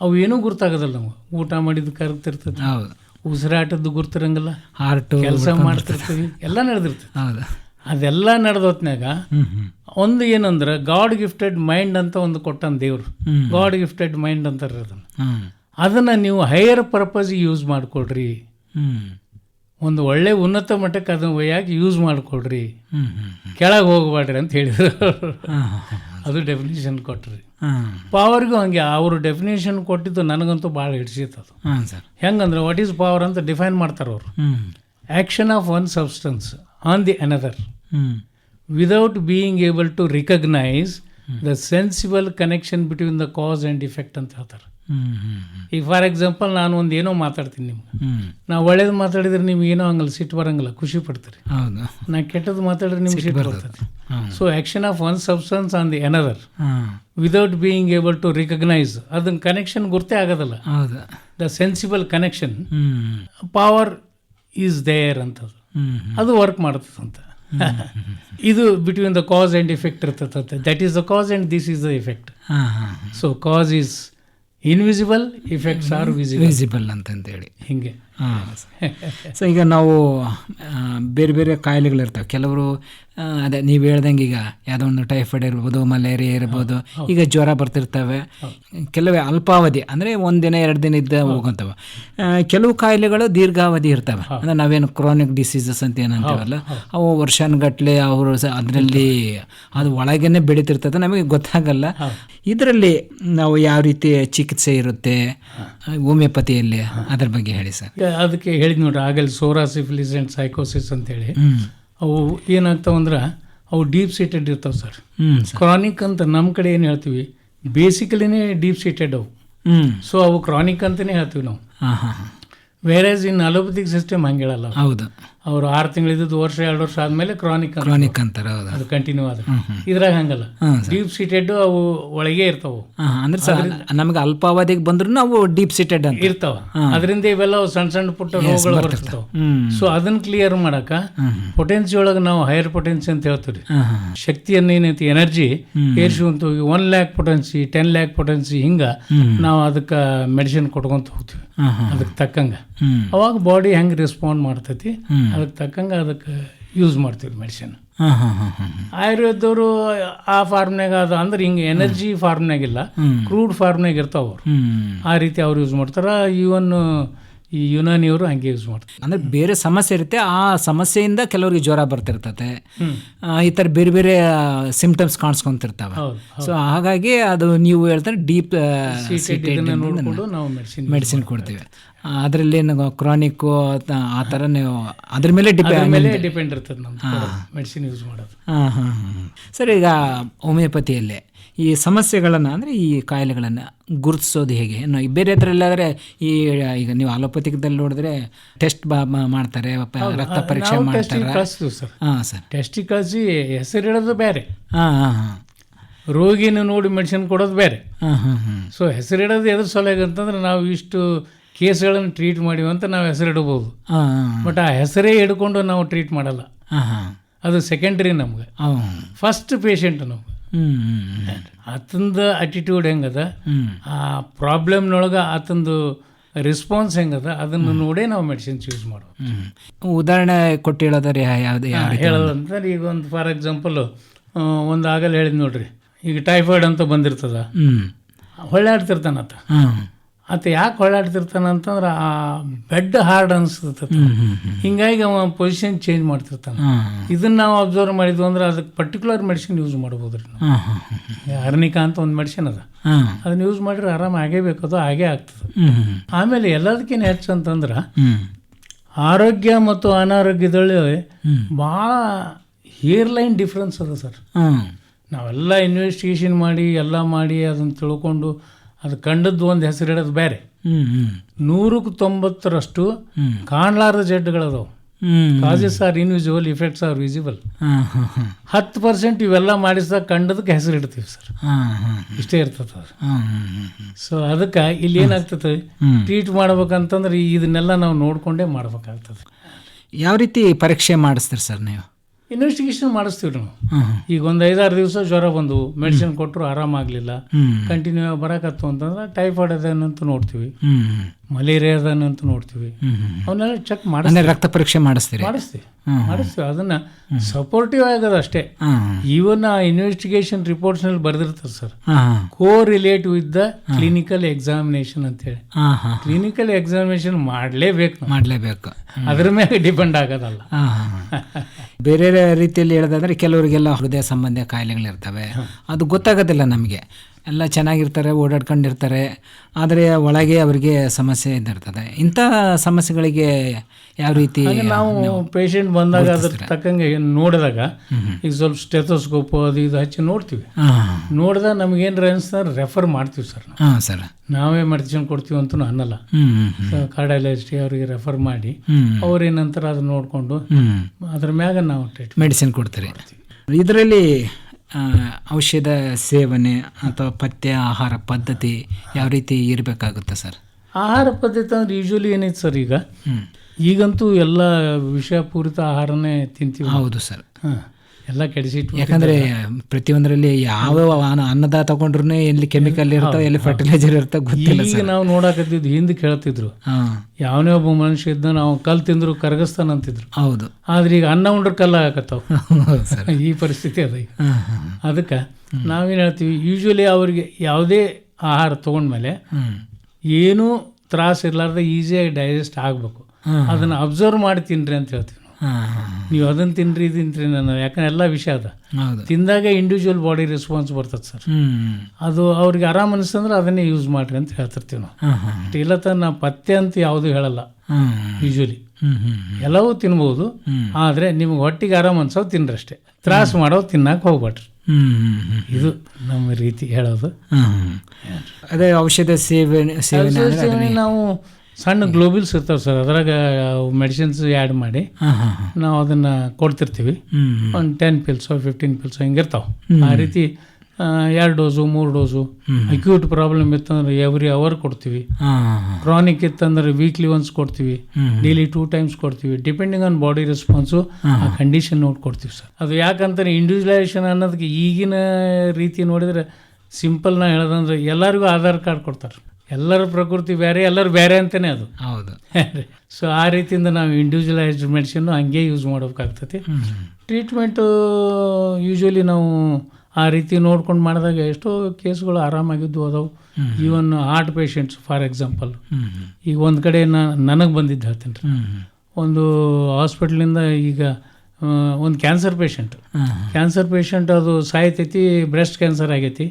ಅವು ಏನೂ ಗುರ್ತಾಗೋದಿಲ್ಲ ನಮಗೆ. ಊಟ ಮಾಡಿದ್ದು ಕರಗ್ತಿರ್ತದೆ. ಹೌದು. ಉಸಿರಾಟದ್ದು ಗುರ್ತಿರಂಗಿಲ್ಲ. ಹಾರ್ಟ್ ಕೆಲಸ ಮಾಡ್ತಿರ್ತೀವಿ. ಎಲ್ಲ ನಡೆದಿರ್ತದೆ. ಹೌದು. ಅದೆಲ್ಲ ನಡೆದೊತ್ನಾಗ ಹ್ಮ್ ಹ್ಮ್. ಒಂದು ಏನಂದ್ರೆ ಗಾಡ್ ಗಿಫ್ಟೆಡ್ ಮೈಂಡ್ ಅಂತ ಒಂದು ಕೊಟ್ಟನ್ ದೇವ್ರು. ಗಾಡ್ ಗಿಫ್ಟೆಡ್ ಮೈಂಡ್ ಅಂತಾರೆ ಅದನ್ನು. ಅದನ್ನು ನೀವು ಹೈಯರ್ ಪರ್ಪಸ್ ಯೂಸ್ ಮಾಡಿಕೊಡ್ರಿ ಒಂದು ಒಳ್ಳೆ ಉನ್ನತ ಮಟ್ಟಕ್ಕೆ ಅದನ್ನು ಒಯ್ಯಾಗಿ ಯೂಸ್ ಮಾಡಿಕೊಡ್ರಿ ಕೆಳಗೆ ಹೋಗಬೇಡ್ರಿ ಅಂತ ಹೇಳಿದ್ರು. ಅದು ಡೆಫಿನೇಷನ್ ಕೊಟ್ರಿ. ಪವರ್ಗೂ ಹಂಗೆ ಅವರು ಡೆಫಿನೇಷನ್ ಕೊಟ್ಟಿದ್ದು ನನಗಂತೂ ಭಾಳ ಹಿಡಿಸಿತ್ತು ಅದು. ಹೆಂಗಂದ್ರೆ ವಾಟ್ ಈಸ್ ಪವರ್ ಅಂತ ಡಿಫೈನ್ ಮಾಡ್ತಾರೆ ಅವರು. Action of one substance on the another without being able to recognise the sensible connection between the cause and effect ಅಂತ ಹೇಳ್ತಾರೆ. ಈಗ ಫಾರ್ ಎಕ್ಸಾಂಪಲ್ ನಾನು ಒಂದು ಏನೋ ಮಾತಾಡ್ತೀನಿ ನಿಮ್ಗೆ. ನಾವು ಒಳ್ಳೇದು ಮಾತಾಡಿದ್ರೆ ನಿಮ್ಗೆ ಏನೋ ಹಂಗಲ್ಲ ಸಿಟ್ಟು ಬರಂಗಿಲ್ಲ ಖುಷಿ ಪಡ್ತೀರಿ. ಹೌದು. ನಾ ಕೆಟ್ಟದ್ದು ಮಾತಾಡಿದ್ರೆ ನಿಮ್ಗೆ ಸಿಟ್ಟು ಬರ್ತದೆ. So action of one substance on the another without being able to recognise ಅದನ್ನ ಕನೆಕ್ಷನ್ ಗುರ್ತೇ ಆಗೋದಲ್ಲ. ಹೌದು. The sensible connection power is there hmm ಅದು ವರ್ಕ್ ಮಾಡ್ತದಂತ. ಇದು between the cause and effect ಇರ್ತದೆ that is the cause and this is the effect so cause is invisible effects are visible visible ಅಂತಂತೇಳಿ. ಹಿಂಗೆ. ಹಾಂ. So ಈಗ ನಾವು ಬೇರೆ ಬೇರೆ ಕಾಯಿಲೆಗಳಿರ್ತವೆ. ಕೆಲವರು ಅದೇ ನೀವು ಹೇಳ್ದಂಗೆ ಈಗ ಯಾವುದೋ ಒಂದು ಟೈಫಾಯ್ಡ್ ಇರ್ಬೋದು ಮಲೇರಿಯಾ ಇರ್ಬೋದು ಈಗ ಜ್ವರ ಬರ್ತಿರ್ತವೆ. ಕೆಲವೇ ಅಲ್ಪಾವಧಿ ಅಂದರೆ ಒಂದು ದಿನ ಎರಡು ದಿನ ಇದ್ದ ಹೋಗಂತವೆ. ಕೆಲವು ಕಾಯಿಲೆಗಳು ದೀರ್ಘಾವಧಿ ಇರ್ತವೆ. ಅಂದರೆ ನಾವೇನು ಕ್ರಾನಿಕ್ ಡಿಸೀಸಸ್ ಅಂತ ಏನಂತೀವಲ್ಲ ಅವು ವರ್ಷಾನುಗಟ್ಲೆ ಅವರು ಸಹ ಅದರಲ್ಲಿ ಅದು ಒಳಗೇನೆ ಬೆಳೀತಿರ್ತದೆ. ನಮಗೆ ಗೊತ್ತಾಗಲ್ಲ. ಇದರಲ್ಲಿ ನಾವು ಯಾವ ರೀತಿ ಚಿಕಿತ್ಸೆ ಇರುತ್ತೆ ಹೋಮಿಯೋಪತಿಯಲ್ಲಿ ಅದ್ರ ಬಗ್ಗೆ ಹೇಳಿ ಸರ್. ಅದಕ್ಕೆ ಹೇಳಿದ್ ನೋಡ್ರಿ ಆಗಲ್ಲಿ ಸೋರಾಸಿಫಿಲಿಸ್ ಆ್ಯಂಡ್ ಸೈಕೋಸಿಸ್ ಅಂತೇಳಿ. ಹೇಳಿ ಅವು ಏನಾಗ್ತಾವಂದ್ರೆ ಅವು ಡೀಪ್ ಸೀಟೆಡ್ ಇರ್ತಾವೆ ಸರ್. ಕ್ರಾನಿಕ್ ಅಂತ ನಮ್ಮ ಕಡೆ ಏನು ಹೇಳ್ತೀವಿ ಬೇಸಿಕಲಿನೇ ಡೀಪ್ ಸೀಟೆಡ್ ಅವು. ಸೊ ಅವು ಕ್ರಾನಿಕ್ ಅಂತಲೇ ಹೇಳ್ತೀವಿ ನಾವು. ವೇರ್ ಇನ್ ಅಲೋಪತಿಕ್ ಸಿಸ್ಟಮ್ ಹಂಗೆ ಹೇಳಲ್ಲ ಹೌದು. ಅವರು ಆರು ತಿಂಗಳಿದ್ದು ವರ್ಷ ಎರಡು ವರ್ಷ ಆದಮೇಲೆ ಕ್ರಾನಿಕ್ ಅಂತ. ಕ್ರಾನಿಕ್ ಅಂತಾರೆ ಹೌದು. ಅದು ಕಂಟಿನ್ಯೂ ಆದ ಇದ್ರಾಗ ಹಂಗಲ್ಲ. ಡೀಪ್ ಸೀಟೆಡ್ ಅವು ಒಳಗೆ ಇರ್ತಾವು. ಅಂದ್ರೆ ಸರ್ ನಮಗೆ ಅಲ್ಪಾವಧಿಗೆ ಬಂದ್ರು ನಾವು ಡೀಪ್ ಸಿಟೆಡ್ ಅಂತ. ಇರ್ತಾವ. ಅದರಿಂದ ಇವೆಲ್ಲ ಅವು ಸಣ್ಣ ಸಣ್ಣ ಪುಟ್ಟ ರೋಗಗಳು ಬರ್ತಿರ್ತಾವ. ಹ್ಮ್. ಸೊ ಅದನ್ನ ಕ್ಲಿಯರ್ ಮಾಡಕ ಪೊಟೆನ್ಸಿ ಒಳಗೆ ನಾವು ಹೈಯರ್ ಪೊಟೆನ್ಸಿ ಅಂತ ಹೇಳ್ತೀವಿ ಶಕ್ತಿಯನ್ನ ಏನೈತಿ? ಎನರ್ಜಿ ಏರ್ಸುವಂತ ಹೋಗಿ one lakh potency ten lakh potency ಹಿಂಗ ನಾವು ಅದಕ್ಕೆ ಮೆಡಿಸಿನ್ ಕೊಟ್ಕೊಂತ ಹೋಗ್ತೀವಿ. ಅದಕ್ಕೆ ತಕ್ಕಂಗ. ಅವಾಗ ಬಾಡಿ ಹೆಂಗೆ ರೆಸ್ಪಾಂಡ್ ಮಾಡ್ತೈತಿ? ಅದಕ್ಕೆ ತಕ್ಕಂಗೆ ಅದಕ್ಕೆ ಯೂಸ್ ಮಾಡ್ತೀವಿ ಮೆಡಿಸಿನ್ ಆಯುರ್ವೇದವರು ಆಯುರ್ವೇದದವರು ಆ ಫಾರ್ಮ್ನಾಗ ಅದು ಅಂದ್ರೆ ಹಿಂಗೆ ಎನರ್ಜಿ ಫಾರ್ಮ್ನಾಗಿಲ್ಲ. ಕ್ರೂಡ್ ಫಾರ್ಮ್ನಾಗ ಇರ್ತಾವ ಅವ್ರು. ಆ ರೀತಿ ಅವ್ರು ಯೂಸ್ ಮಾಡ್ತಾರೆ ಇವನ್ ಈ ಯುನಾನಿಯವರು ಹಂಗೆ ಯೂಸ್ ಮಾಡ್ತಾರೆ. ಅಂದ್ರೆ ಬೇರೆ ಸಮಸ್ಯೆ ಇರುತ್ತೆ ಆ ಸಮಸ್ಯೆಯಿಂದ ಕೆಲವರಿಗೆ ಜ್ವರ ಬರ್ತಿರ್ತತೆ. ಈ ತರ ಬೇರೆ ಬೇರೆ ಸಿಂಪ್ಟಮ್ಸ್ ಕಾಣಿಸ್ಕೊಂತಿರ್ತಾವ. ಸೊ ಹಾಗಾಗಿ ಅದು ನೀವು ಹೇಳ್ತಾರೆ ಡೀಪ್ ಇದನ್ನ ನೋಡಿಕೊಂಡು ನಾವು ಮೆಡಿಸಿನ್ ಮೆಡಿಸಿನ್ ಕೊಡ್ತೀವಿ. ಅದರಲ್ಲಿ ಕ್ರಾನಿಕ್ಕು ಆ ಥರ ನೀವು ಅದ್ರ ಮೇಲೆ ಡಿಪೆಂಡ್ ಮೇಲೆ ಡಿಪೆಂಡ್ ಇರ್ತದೆ ನಮ್ಮ ಮೆಡಿಸಿನ್ ಯೂಸ್ ಮಾಡೋದು. ಹಾಂ ಹಾಂ ಹಾಂ ಸರ್ ಈಗ ಹೋಮಿಯೋಪತಿಯಲ್ಲಿ ಈ ಸಮಸ್ಯೆಗಳನ್ನು ಅಂದರೆ ಈ ಕಾಯಿಲೆಗಳನ್ನು ಗುರುತಿಸೋದು ಹೇಗೆ? ಬೇರೆ ಅದರಲ್ಲಾದರೆ ಈ ಈಗ ನೀವು ಅಲೋಪತಿಕದಲ್ಲಿ ನೋಡಿದ್ರೆ ಟೆಸ್ಟ್ ಬಾ ಮಾಡ್ತಾರೆ ರಕ್ತ ಪರೀಕ್ಷೆ ಮಾಡ್ತಾರೆ? ಹಾಂ ಸರ್. ಟೆಸ್ಟಿಗೆ ಕಳಿಸಿ ಹೆಸರು ಹೇಳೋದು ಬೇರೆ. ಹಾಂ ಹಾಂ ಹಾಂ. ರೋಗಿನ ನೋಡಿ ಮೆಡಿಸಿನ್ ಕೊಡೋದು ಬೇರೆ. ಹಾಂ ಹಾಂ ಹಾಂ. ಸೊ ಹೆಸರಿಡೋದು ಎದ್ರ ಸಲುವಾಗಿ ಅಂತಂದ್ರೆ ನಾವು ಇಷ್ಟು ಕೇಸ್ಗಳನ್ನು ಟ್ರೀಟ್ ಮಾಡಿವಿ ಅಂತ ನಾವು ಹೆಸರಿಡಬಹುದು ಹಾಂ ಹಾಂ. ಬಟ್ ಆ ಹೆಸರೇ ಹಿಡ್ಕೊಂಡು ನಾವು ಟ್ರೀಟ್ ಮಾಡಲ್ಲ. ಅದು ಸೆಕೆಂಡ್ರಿ ನಮ್ಗೆ. ಫಸ್ಟ್ ಪೇಷಂಟ್ ನಮ್ಗೆ. ಆತಂದ ಅಟಿಟ್ಯೂಡ್ ಹೆಂಗದ? ಆ ಪ್ರಾಬ್ಲಮ್ನೊಳಗೆ ಆತಂದು ರೆಸ್ಪಾನ್ಸ್ ಹೆಂಗದ? ಅದನ್ನು ನೋಡೇ ನಾವು ಮೆಡಿಸಿನ್ಸ್ ಯೂಸ್ ಮಾಡೋದು. ಉದಾಹರಣೆ ಕೊಟ್ಟು ಹೇಳೋದಾರೆ ಯಾವುದು ಹೇಳೋದಂತಂದ್ರೆ ಈಗ ಒಂದು ಫಾರ್ ಎಕ್ಸಾಂಪಲ್ ಒಂದು ಆಗಲ್ಲ ಹೇಳಿದ್ ನೋಡ್ರಿ. ಈಗ ಟೈಫಾಯ್ಡ್ ಅಂತ ಬಂದಿರ್ತದ. ಹೊಳ್ಳಾಡ್ತಿರ್ತಾನತ್ತ ಆತ ಯಾಕೆ ಹೊಳಾಡ್ತಿರ್ತಾನೆ ಅಂತಂದ್ರೆ ಆ ಬೆಡ್ ಹಾರ್ಡ್ ಅನಿಸ್ತಿರ್ತ ಹಿಂಗಾಗಿ ಅವ ಪೊಸಿಷನ್ ಚೇಂಜ್ ಮಾಡ್ತಿರ್ತಾನೆ. ಇದನ್ನು ನಾವು ಅಬ್ಸರ್ವ್ ಮಾಡಿದ್ವಿ ಅಂದ್ರೆ ಅದಕ್ಕೆ ಪರ್ಟಿಕ್ಯುಲರ್ ಮೆಡಿಸಿನ್ ಯೂಸ್ ಮಾಡ್ಬೋದು ರೀ ಅರ್ನಿಕಾ ಅಂತ ಒಂದು ಮೆಡಿಸಿನ್ ಅದ. ಅದನ್ನ ಯೂಸ್ ಮಾಡಿದ್ರೆ ಆರಾಮ ಆಗೇ ಬೇಕದು ಹಾಗೇ ಆಗ್ತದೆ. ಆಮೇಲೆ ಎಲ್ಲದಕ್ಕಿಂತ ಹೆಚ್ಚು ಅಂತಂದ್ರೆ ಆರೋಗ್ಯ ಮತ್ತು ಅನಾರೋಗ್ಯದಲ್ಲಿ ಭಾಳ ಹೇರ್ ಲೈನ್ ಡಿಫ್ರೆನ್ಸ್ ಅದ ಸರ್. ನಾವೆಲ್ಲ ಇನ್ವೆಸ್ಟಿಗೇಷನ್ ಮಾಡಿ ಎಲ್ಲ ಮಾಡಿ ಅದನ್ನು ತಿಳ್ಕೊಂಡು ಅದು ಕಂಡದ್ದು ಒಂದು ಹೆಸರು ಇಡೋದು ಬೇರೆ. ನೂರಕ್ಕೆ ತೊಂಬತ್ತರಷ್ಟು ಕಾಣಲಾರದ ಜಡ್ಡುಗಳದಾವು. Causes are invisible effects are visible ಹಾಂ ಹಾಂ ಹಾಂ. ಹತ್ತು ಪರ್ಸೆಂಟ್ ಇವೆಲ್ಲ ಮಾಡಿಸಿದಾಗ ಕಂಡದಕ್ಕೆ ಹೆಸರು ಇಡ್ತೀವಿ ಸರ್ ಹಾಂ ಹಾಂ ಇಷ್ಟೇ ಇರ್ತದೆ ಸೊ ಅದಕ್ಕೆ ಇಲ್ಲಿ ಏನಾಗ್ತದೆ. ಟ್ರೀಟ್ ಮಾಡ್ಬೇಕಂತಂದ್ರೆ ಇದನ್ನೆಲ್ಲ ನಾವು ನೋಡ್ಕೊಂಡೇ ಮಾಡ್ಬೇಕಾಗ್ತದೆ. ಯಾವ ರೀತಿ ಪರೀಕ್ಷೆ ಮಾಡಿಸ್ತೀರಿ ಸರ್ ನೀವು? ಇನ್ವೆಸ್ಟಿಗೇಷನ್ ಮಾಡಿಸ್ತೀವಿ ನಾವು. ಈಗ ಒಂದು ಐದಾರು ದಿವಸ ಜ್ವರ ಬಂದವು ಮೆಡಿಸಿನ್ ಕೊಟ್ಟರು ಆರಾಮಾಗಲಿಲ್ಲ. ಕಂಟಿನ್ಯೂ ಬರಕತ್ತು ಅಂತಂದ್ರೆ ಟೈಫಾಯ್ಡ್ ಅದೇನಂತ ನೋಡ್ತೀವಿ. ಮಲೇರಿಯಾ ಅದೇನಂತ ನೋಡ್ತೀವಿ. ಅವನ್ನೆಲ್ಲ ಚೆಕ್ ಮಾಡಿ ರಕ್ತ ಪರೀಕ್ಷೆ ಮಾಡಿಸ್ತೀವಿ. ಮಾಡಿಸ್ತೀವಿ. ಮಾಡಿಸ್ತೀವಿ. ಅದನ್ನ ಸಪೋರ್ಟಿವ್ ಆಗೋದು ಅಷ್ಟೇ. ಹಾಂ ಈವನ್ ಆ ಇನ್ವೆಸ್ಟಿಗೇಷನ್ ರಿಪೋರ್ಟ್ಸ್ನಲ್ಲಿ ಬರೆದಿರ್ತಾರೆ sir. Correlate with the clinical examination ಅಂತೇಳಿ ಕ್ಲಿನಿಕಲ್ ಎಕ್ಸಾಮಿನೇಷನ್ ಮಾಡಲೇಬೇಕು. ಮಾಡಲೇಬೇಕು. ಅದ್ರ ಮೇಲೆ ಡಿಪೆಂಡ್ ಆಗೋದಲ್ಲ. ಬೇರೆ ರೀತಿಯಲ್ಲಿ ಹೇಳೋದಾದರೆ ಕೆಲವರಿಗೆಲ್ಲ ಹೃದಯ ಸಂಬಂಧ ಕಾಯಿಲೆಗಳಿರ್ತವೆ. ಅದು ಗೊತ್ತಾಗೋದಿಲ್ಲ ನಮಗೆ. ಎಲ್ಲ ಚೆನ್ನಾಗಿರ್ತಾರೆ ಓಡಾಡ್ಕೊಂಡಿರ್ತಾರೆ. ಆದರೆ ಒಳಗೆ ಅವರಿಗೆ ಸಮಸ್ಯೆ ಇದ್ದಿರ್ತದೆ. ಇಂಥ ಸಮಸ್ಯೆಗಳಿಗೆ ಯಾವ ರೀತಿ ನಾವು ಪೇಷಂಟ್ ಬಂದಾಗ ಅದ್ರ ತಕ್ಕಂಗೆ ನೋಡಿದಾಗ ಈಗ ಸ್ವಲ್ಪ ಸ್ಟೆಥೋಸ್ಕೋಪ್ ಅದು ಇದು ಹಚ್ಚಿ ನೋಡ್ತೀವಿ. ಹಾಂ. ನೋಡಿದಾಗ ನಮ್ಗೇನ್ರ ಅನ್ಸ್ತಾರೆ ರೆಫರ್ ಮಾಡ್ತೀವಿ ಸರ್ ಹಾಂ ಸರ್. ನಾವೇ ಮೆಡಿಸಿನ್ ಕೊಡ್ತೀವಿ ಅಂತ ಅನ್ನಲ್ಲ. ಕಾರ್ಡಾಲಜಿಸ್ಟ್ ಅವರಿಗೆ ರೆಫರ್ ಮಾಡಿ ಅವ್ರೇನಂತಾರೆ ಅದನ್ನ ನೋಡಿಕೊಂಡು ಅದ್ರ ಮ್ಯಾಗ ನಾವು ಮೆಡಿಸಿನ್ ಕೊಡ್ತೀರಿ. ಇದರಲ್ಲಿ ಔಷಧ ಸೇವನೆ ಅಥವಾ ಪಥ್ಯ ಆಹಾರ ಪದ್ಧತಿ ಯಾವ ರೀತಿ ಇರಬೇಕಾಗುತ್ತೆ ಸರ್? ಆಹಾರ ಪದ್ಧತಿ ಅಂದ್ರೆ ಯೂಶಲಿ ಏನೈತೆ ಸರ್ ಈಗ? ಹ್ಞೂ ಈಗಂತೂ ಎಲ್ಲ ವಿಷಪೂರಿತ ಆಹಾರನೇ ತಿಂತೀವಿ ಹೌದು ಸರ್. ಹಾಂ. ಎಲ್ಲ ಕೆಡಿಸಿಟ್ಟು ಯಾಕಂದ್ರೆ ಪ್ರತಿಯೊಂದರಲ್ಲಿ ಯಾವ ಅನ್ನ- ಅನ್ನದ ತಗೊಂಡ್ರು ಎಲ್ಲಿ ಕೆಮಿಕಲ್ ಇರ್ತಾವ ಎಲ್ಲಿ ಫರ್ಟಿಲೈಸರ್ ಇರ್ತಾವ ಗೊತ್ತಿಲ್ಲ ಈಗ ನಾವು ನೋಡಾಕತ್ತಿದ್ವಿ ಹಿಂದೆ ಕೇಳ್ತಿದ್ರು. ಯಾವನೇ ಒಬ್ಬ ಮನುಷ್ಯ ಇದ್ದ ನಾವು ಕಲ್ ತಿಂದ್ರು ಕರಗಿಸ್ತಾನ ಅಂತಿದ್ರು. ಹೌದು. ಆದ್ರೆ ಈಗ ಅನ್ನ ಉಂಡ್ರೆ ಕಲ್ಲ ಹಾಕತ್ತಾವ. ಈ ಪರಿಸ್ಥಿತಿ ಅದ ಈಗ. ಹಾಂ ಅದಕ್ಕೆ ನಾವೇನು ಹೇಳ್ತೀವಿ ಯೂಶ್ವಲಿ ಅವರಿಗೆ ಯಾವುದೇ ಆಹಾರ ತೊಗೊಂಡ್ಮೇಲೆ ಏನೂ ತ್ರಾಸ ಇರಲಾರ್ದ ಈಸಿಯಾಗಿ ಡೈಜೆಸ್ಟ್ ಆಗಬೇಕು. ಅದನ್ನ ಅದನ್ನು ಅಬ್ಸರ್ವ್ ಮಾಡಿ ತಿನ್ರಿ ಅಂತ ಹೇಳ್ತೀವಿ. ನಾವು ಅದನ್ನು ತಿನ್ರಿ ಇದು ತಿನ್ರಿ ನಾನು ಯಾಕಂದ್ರೆ ಎಲ್ಲ ವಿಷಯ ಅದ. ತಿಂದಾಗ ಇಂಡಿವಿಜುವಲ್ ಬಾಡಿ ರೆಸ್ಪಾನ್ಸ್ ಬರ್ತದೆ ಸರ್ ಅದು ಅವ್ರಿಗೆ ಆರಾಮ್ ಅನಿಸ್ತಂದ್ರೆ ಅದನ್ನೇ ಯೂಸ್ ಮಾಡ್ರಿ ಅಂತ ಹೇಳ್ತಿರ್ತೀವಿ ನಾವು. ಇಲ್ಲ ತ ಪಥ್ಯ ಅಂತ ಯಾವುದು ಹೇಳಲ್ಲ. ಯೂಶ್ವಲಿ ಎಲ್ಲವೂ ತಿನ್ಬೋದು. ಹ್ಞೂ ಆದರೆ ನಿಮ್ಗೆ ಹೊಟ್ಟಿಗೆ ಆರಾಮ್ ಅನ್ಸೋ ತಿನ್ರಿ ಅಷ್ಟೇ ತ್ರಾಸ ಮಾಡೋ ತಿನ್ನಕ್ಕೆ ಹೋಗ್ಬೇಡ್ರಿ. ಇದು ನಮ್ಮ ರೀತಿ ಹೇಳೋದು. ಅದೇ ಔಷಧ ಸೇವನೆ ಸೇವನೆ ನಾವು ಸಣ್ಣ ಗ್ಲೋಬಲ್ಸ್ ಇರ್ತಾವೆ ಸರ್. ಅದ್ರಾಗ ಮೆಡಿಸಿನ್ಸ್ ಆ್ಯಡ್ ಮಾಡಿ ನಾವು ಅದನ್ನು ಕೊಡ್ತಿರ್ತೀವಿ. ಒಂದು ಟೆನ್ ಪಿಲ್ಸು ಫಿಫ್ಟೀನ್ ಪಿಲ್ಸು ಹಿಂಗಿರ್ತಾವೆ ಆ ರೀತಿ ಎರಡು ಡೋಸು ಮೂರು ಡೋಸು. ಅಕ್ಯೂಟ್ ಪ್ರಾಬ್ಲಮ್ ಇತ್ತಂದ್ರೆ ಎವ್ರಿ ಅವರ್ ಕೊಡ್ತೀವಿ. ಕ್ರಾನಿಕ್ ಇತ್ತಂದ್ರೆ ವೀಕ್ಲಿ ಒನ್ಸ್ ಕೊಡ್ತೀವಿ. ಡೈಲಿ ಟೂ ಟೈಮ್ಸ್ ಕೊಡ್ತೀವಿ. ಡಿಪೆಂಡಿಂಗ್ ಆನ್ ಬಾಡಿ ರೆಸ್ಪಾನ್ಸು ಆ ಕಂಡೀಷನ್ ನೋಡಿ ಕೊಡ್ತೀವಿ ಸರ್. ಅದು ಯಾಕಂತಾರೆ ಇಂಡಿವಿಜುವಲೈಸೇಷನ್ ಅನ್ನೋದಕ್ಕೆ ಈಗಿನ ರೀತಿ ನೋಡಿದ್ರೆ ಸಿಂಪಲ್ ನಾ ಹೇಳೋದಂದ್ರೆ ಎಲ್ಲರಿಗೂ ಆಧಾರ್ ಕಾರ್ಡ್ ಕೊಡ್ತಾರೆ. ಎಲ್ಲರ ಪ್ರಕೃತಿ ಬೇರೆ ಎಲ್ಲರೂ ಬೇರೆ ಅಂತಾನೆ ಅದು. ಹೌದು. ಸೊ ಆ ರೀತಿಯಿಂದ ನಾವು ಇಂಡಿವಿಜುವಲೈಸ್ಡ್ ಮೆಡಿಸಿನ್ ಹಂಗೆ ಯೂಸ್ ಮಾಡೋಕ್ಕಾಗ್ತತಿ ಟ್ರೀಟ್ಮೆಂಟು ಯೂಶ್ವಲಿ ನಾವು ಆ ರೀತಿ ನೋಡ್ಕೊಂಡು ಮಾಡಿದಾಗ ಎಷ್ಟೋ ಕೇಸ್ಗಳು ಆರಾಮಾಗಿದ್ದು ಅದಾವು. Even heart patients for example ಈಗ ಒಂದು ಕಡೆ ನನಗೆ ಬಂದಿದ್ದು ಹೇಳ್ತೀನಿ ರೀ ಒಂದು ಹಾಸ್ಪಿಟ್ಲಿಂದ ಈಗ ಒಂದು ಕ್ಯಾನ್ಸರ್ ಪೇಷಂಟ್ ಕ್ಯಾನ್ಸರ್ ಪೇಷಂಟ್ ಅದು ಸಾಯ್ತೈತಿ ಬ್ರೆಸ್ಟ್ ಕ್ಯಾನ್ಸರ್ ಆಗೈತಿ.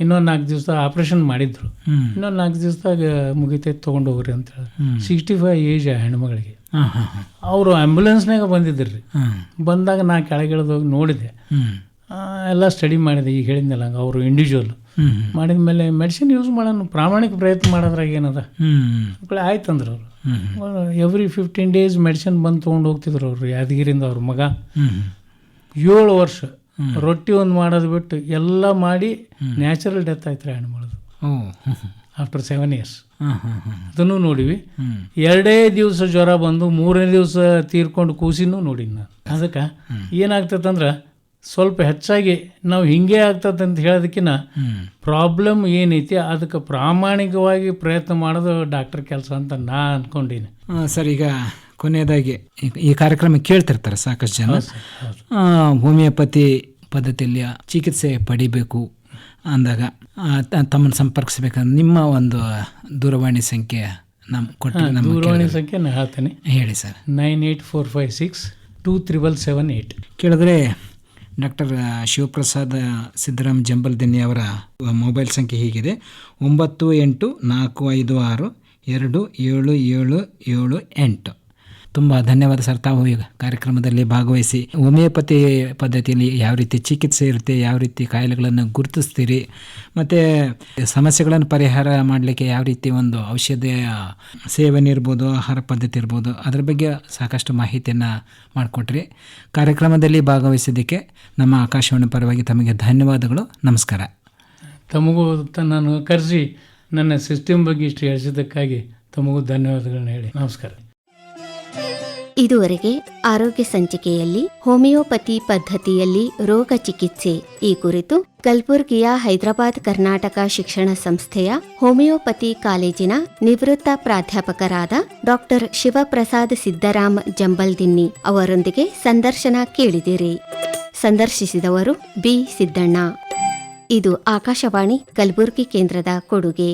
ಇನ್ನೊಂದು ನಾಲ್ಕು ದಿವಸ ಆಪ್ರೇಷನ್ ಮಾಡಿದ್ರು. ಇನ್ನೊಂದು ನಾಲ್ಕು ದಿವಸದಾಗ ಮುಗಿತೈತಿ ತೊಗೊಂಡು ಹೋಗ್ರಿ ಅಂತ ಹೇಳಿ. ಸಿಕ್ಸ್ಟಿ ಫೈವ್ ಏಜ್ ಹೆಣ್ಮಗಳಿಗೆ. ಅವರು ಆ್ಯಂಬುಲೆನ್ಸ್ನಾಗ ಬಂದಿದ್ದರು ರೀ ಬಂದಾಗ ನಾ ಕೆಳಗಿಳಿದೋಗಿ ನೋಡಿದೆ. ಎಲ್ಲ ಸ್ಟಡಿ ಮಾಡಿದೆ ಈಗ ಹೇಳಿದ್ನಲ್ಲ ಅವರು ಇಂಡಿವಿಜುವಲ್ ಮಾಡಿದ ಮೇಲೆ ಮೆಡಿಸಿನ್ ಯೂಸ್ ಮಾಡೋಣ ಪ್ರಾಮಾಣಿಕ ಪ್ರಯತ್ನ ಮಾಡೋದ್ರಾಗ ಏನದ? ಆಯ್ತು ಅಂದ್ರೆ ಅವರು. ಎವ್ರಿ ಫಿಫ್ಟೀನ್ ಡೇಸ್ ಮೆಡಿಸಿನ್ ಬಂದು ತೊಗೊಂಡು ಹೋಗ್ತಿದ್ರು ಅವ್ರು ಯಾದಗಿರಿಂದ ಅವ್ರ ಮಗ. ಏಳು ವರ್ಷ ರೊಟ್ಟಿ ಒಂದು ಮಾಡೋದು ಬಿಟ್ಟು ಎಲ್ಲ ಮಾಡಿ ನ್ಯಾಚುರಲ್ ಡೆತ್ ಆಯ್ತು ರೀ ಹೆಣ್ಮಳದು ಆಫ್ಟರ್ ಸೆವೆನ್ ಇಯರ್ಸ್ ಅದನ್ನು ನೋಡಿವಿ. ಎರಡೇ ದಿವಸ ಜ್ವರ ಬಂದು ಮೂರನೇ ದಿವಸ ತೀರ್ಕೊಂಡು ಕೂಸಿನೂ ನೋಡಿ ನಾನು. ಅದಕ್ಕೆ ಏನಾಗ್ತದಂದ್ರೆ ಸ್ವಲ್ಪ ಹೆಚ್ಚಾಗಿ ನಾವು ಹಿಂಗೆ ಆಗ್ತದೆ ಅಂತ ಹೇಳೋದಕ್ಕಿಂತ ಪ್ರಾಬ್ಲಮ್ ಏನೈತಿ ಅದಕ್ಕೆ ಪ್ರಾಮಾಣಿಕವಾಗಿ ಪ್ರಯತ್ನ ಮಾಡೋದು ಡಾಕ್ಟರ್ ಕೆಲಸ ಅಂತ ನಾ ಅನ್ಕೊಂಡಿನಿ. ಸರ್ ಈಗ ಕೊನೆಯದಾಗಿ ಈ- ಕಾರ್ಯಕ್ರಮ ಕೇಳ್ತಿರ್ತಾರೆ ಸಾಕಷ್ಟು ಜನ. ಹೋಮಿಯೋಪತಿ ಪದ್ಧತಿಯಲ್ಲಿ ಚಿಕಿತ್ಸೆ ಪಡಿಬೇಕು ಅಂದಾಗ ತಮ್ಮನ್ನು ಸಂಪರ್ಕಿಸಬೇಕಂದ್ರೆ ನಿಮ್ಮ ಒಂದು ದೂರವಾಣಿ ಸಂಖ್ಯೆ ನಮ್ಮ ಕೊಟ್ಟ ನಮ್ಮ ದೂರವಾಣಿ ಸಂಖ್ಯೆ ನಾನು ಹೇಳ್ತೇನೆ. ಹೇಳಿ sir. Nine eight four five six two triple seven eight ಕೇಳಿದ್ರೆ ಡಾಕ್ಟರ್ ಶಿವಪ್ರಸಾದ್ ಸಿದ್ದರಾಮ್ ಜಂಬಲ್ದಿನ್ನಿ ಅವರ ಮೊಬೈಲ್ ಸಂಖ್ಯೆ ಹೀಗಿದೆ. ಒಂಬತ್ತು ಎಂಟು ನಾಲ್ಕು ಐದು ಆರು ಎರಡು ಏಳು ಏಳು ಏಳು ಎಂಟು. ತುಂಬ ಧನ್ಯವಾದ ಸರ್. ತಾವು ಈಗ ಕಾರ್ಯಕ್ರಮದಲ್ಲಿ ಭಾಗವಹಿಸಿ ಹೋಮಿಯೋಪತಿ ಪದ್ಧತಿಯಲ್ಲಿ ಯಾವ ರೀತಿ ಚಿಕಿತ್ಸೆ ಇರುತ್ತೆ, ಯಾವ ರೀತಿ ಕಾಯಿಲೆಗಳನ್ನು ಗುರುತಿಸ್ತೀರಿ, ಮತ್ತು ಸಮಸ್ಯೆಗಳನ್ನು ಪರಿಹಾರ ಮಾಡಲಿಕ್ಕೆ ಯಾವ ರೀತಿ ಒಂದು ಔಷಧಿಯ ಸೇವನೆ ಇರ್ಬೋದು, ಆಹಾರ ಪದ್ಧತಿ ಇರ್ಬೋದು, ಅದರ ಬಗ್ಗೆ ಸಾಕಷ್ಟು ಮಾಹಿತಿಯನ್ನು ಮಾಡಿಕೊಟ್ರಿ. ಕಾರ್ಯಕ್ರಮದಲ್ಲಿ ಭಾಗವಹಿಸಿದ್ದಕ್ಕೆ ನಮ್ಮ ಆಕಾಶವಾಣಿ ಪರವಾಗಿ ತಮಗೆ ಧನ್ಯವಾದಗಳು. ನಮಸ್ಕಾರ. ತಮಗೂ ನಾನು ಕರೆಸಿ ನನ್ನ ಸಿಸ್ಟಮ್ ಬಗ್ಗೆ ಇಷ್ಟು ಹೇಳಿಸಿದ್ದಕ್ಕಾಗಿ ತಮಗೂ ಧನ್ಯವಾದಗಳನ್ನ ಹೇಳಿ. ನಮಸ್ಕಾರ. ಇದುವರೆಗೆ ಆರೋಗ್ಯ ಸಂಚಿಕೆಯಲ್ಲಿ ಹೋಮಿಯೋಪತಿ ಪದ್ಧತಿಯಲ್ಲಿ ರೋಗ ಚಿಕಿತ್ಸೆ. ಈ ಕುರಿತು ಕಲಬುರ್ಗಿಯ ಹೈದರಾಬಾದ್ ಕರ್ನಾಟಕ ಶಿಕ್ಷಣ ಸಂಸ್ಥೆಯ ಹೋಮಿಯೋಪತಿ ಕಾಲೇಜಿನ ನಿವೃತ್ತ ಪ್ರಾಧ್ಯಾಪಕರಾದ ಡಾಕ್ಟರ್ ಶಿವಪ್ರಸಾದ್ ಸಿದ್ದರಾಮ್ ಜಂಬಲ್ದಿನ್ನಿ ಅವರೊಂದಿಗೆ ಸಂದರ್ಶನ ಕೇಳಿದಿರಿ. ಸಂದರ್ಶಿಸಿದವರು ಬಿ. ಸಿದ್ದಣ್ಣ. ಇದು ಆಕಾಶವಾಣಿ ಕಲಬುರ್ಗಿ ಕೇಂದ್ರದ ಕೊಡುಗೆ.